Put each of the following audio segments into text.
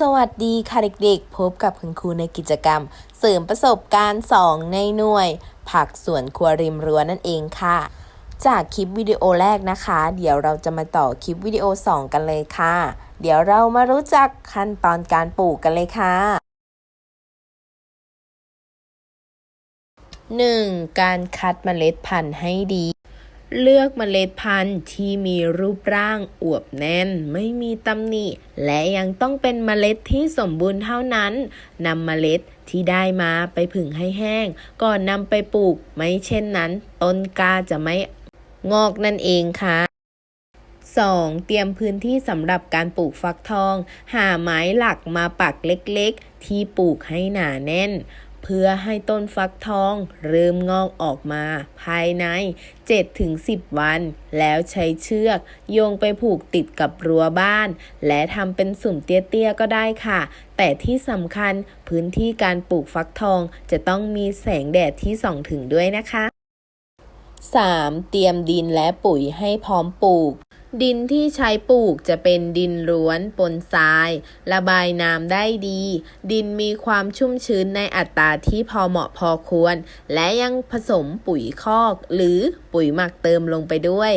สวัสดีค่ะเด็กๆ พบกับคุณครูในกิจกรรม เสริมประสบการณ์ 2 ในหน่วย ผักสวนครัวริมรั้วนั่นเองค่ะ จากคลิปวิดีโอแรกนะคะ เดี๋ยวเราจะมาต่อคลิปวิดีโอ 2 กันเลยค่ะ เดี๋ยวเรามารู้จักขั้นตอนการปลูกกันเลยค่ะ 1. การคัดเมล็ดพันธุ์ให้ดี เลือกเมล็ดพันธุ์ที่มีรูปร่างอวบแน่น ไม่มีตำหนิ และยังต้องเป็นเมล็ดที่สมบูรณ์เท่านั้นนำเมล็ดที่ได้มาไปผึ่งให้แห้ง ก่อนนำไปปลูก ไม่เช่นนั้น ต้นกาจะไม่งอกนั่นเองค่ะ 2. เตรียมพื้นที่สำหรับการปลูกฟักทอง หาไม้หลักมาปักเล็กๆ ที่ปลูกให้หนาแน่น เพื่อให้ต้นฟักทองเริ่มงอกออกมา ภายใน 7-10 วัน แล้วใช้เชือก โยงไปผูกติดกับรั้วบ้าน และทำเป็นสุ่มเตี้ยๆก็ได้ค่ะ แต่ที่สำคัญพื้นที่การปลูกฟักทองจะต้องมีแสงแดดที่ส่องถึงด้วยนะคะ 3. เตรียมดินและปุ๋ยให้พร้อมปลูก ดินที่ใช้ปลูกจะเป็นดินล้วนปนทราย ระบายน้ำได้ดี ดินมีความชุ่มชื้นในอัตราที่พอเหมาะพอควร และยังผสมปุ๋ยคอก หรือปุ๋ยหมักเติมลงไปด้วย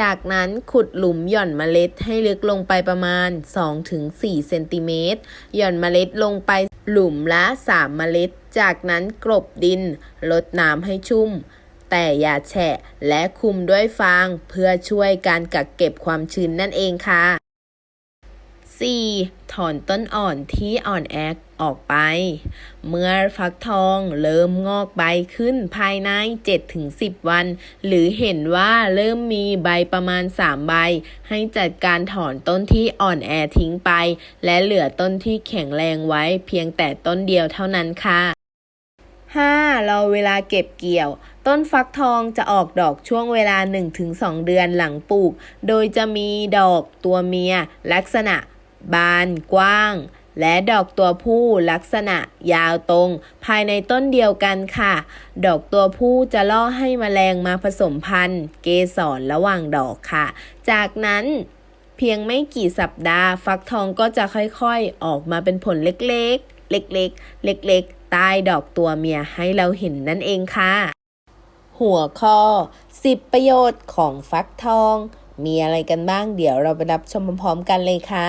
จากนั้นขุดหลุมหย่อนเมล็ดให้ลึกลงไปประมาณ 2-4 เซนติเมตร หย่อนเมล็ดลงไปหลุมละ 3 เมล็ด จากนั้นกลบดินลดน้ำให้ชุ่ม แต่อย่าแฉะและคุมด้วยฟางเพื่อช่วยการกักเก็บความชื้นนั่นเองค่ะ 4. ถอนต้นอ่อนที่อ่อนแอออกไป เมื่อฟักทองเริ่มงอกใบขึ้นภายใน 7-10 วัน หรือเห็นว่าเริ่มมีใบประมาณ 3 ใบ ให้จัดการถอนต้นที่อ่อนแอทิ้งไป และเหลือต้นที่แข็งแรงไว้เพียงแต่ต้นเดียวเท่านั้นค่ะ 5. รอเวลาเก็บเกี่ยว ต้นฟักทองจะออกดอกช่วงเวลา 1-2 เดือนหลังปลูก โดยจะมีดอกตัวเมีย ลักษณะ บานกว้าง และดอกตัวผู้ลักษณะยาวตรง ภายในต้นเดียวกันค่ะ ดอกตัวผู้จะล่อให้แมลงมาผสมพันธุ์ เกสรระหว่างดอกค่ะ จากนั้นเพียงไม่กี่สัปดาห์ ฟักทองก็จะค่อยๆ ออกมาเป็นผลเล็กๆ เล็กๆ เล็กๆ ใต้ดอกตัวเมียให้เราเห็นนั่นเองค่ะ หัวข้อ 10 ประโยชน์ของฟักทอง มีอะไรกันบ้างเดี๋ยวเราไปรับชมพร้อมๆกันเลยค่ะ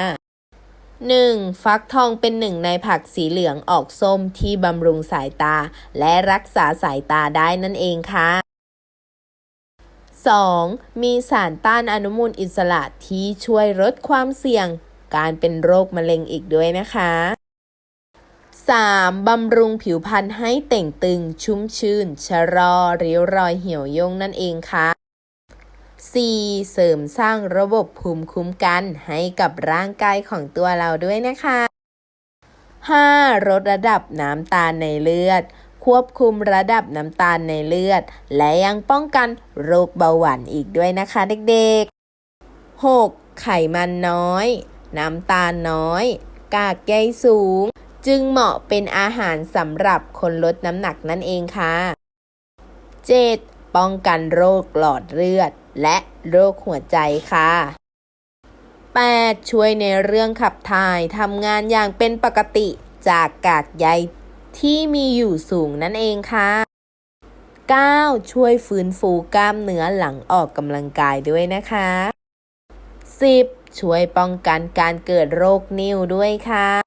1. ฟักทองเป็นหนึ่งในผักสีเหลืองออกส้มที่บำรุงสายตา และรักษาสายตาได้นั่นเองค่ะ 2. มีสารต้านอนุมูลอิสระที่ช่วยลดความเสี่ยง การเป็นโรคมะเร็งอีกด้วยนะคะ 3. บำรุงผิวพรรณให้เต่งตึง ชุ่มชื่น ชะลอริ้วรอยเหี่ยวย่งนั่นเองค่ะ 4. เสริมสร้างระบบภูมิคุ้มกันให้กับร่างกายของตัวเราด้วยนะคะ 5. ลดระดับน้ำตาลในเลือด ควบคุมระดับน้ำตาลในเลือด และยังป้องกันโรคเบาหวานอีกด้วยนะคะเด็กๆ 6. ไขมันน้อย น้ำตาลน้อย กากใยสูง จึงเหมาะเป็นอาหารสำหรับคนลดน้ำหนักนั่นเองค่ะ 7. ป้องกันโรคหลอดเลือด และโรคหัวใจค่ะ 8. ช่วยในเรื่องขับถ่ายทำงานอย่างเป็นปกติจากกากใยที่มีอยู่สูงนั่นเองค่ะ 9. ช่วยฟื้นฟูกล้ามเนื้อหลังออกกำลังกายด้วยนะคะ 10. ช่วยป้องกันการเกิดโรคนิ่วด้วยค่ะ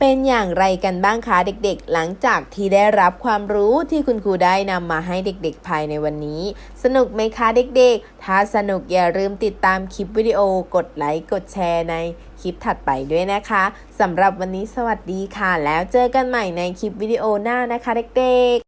เป็นอย่างไรกันบ้างคะเด็กๆ หลังจากที่ได้รับความรู้ที่คุณครูได้นำมาให้เด็กๆ ภายในวันนี้ สนุกไหมคะเด็กๆ ถ้าสนุกอย่าลืมติดตามคลิปวิดีโอกดไลค์กดแชร์ในคลิปถัดไปด้วยนะคะสำหรับวันนี้สวัสดีค่ะ แล้วเจอกันใหม่ในคลิปวิดีโอหน้านะคะเด็กๆ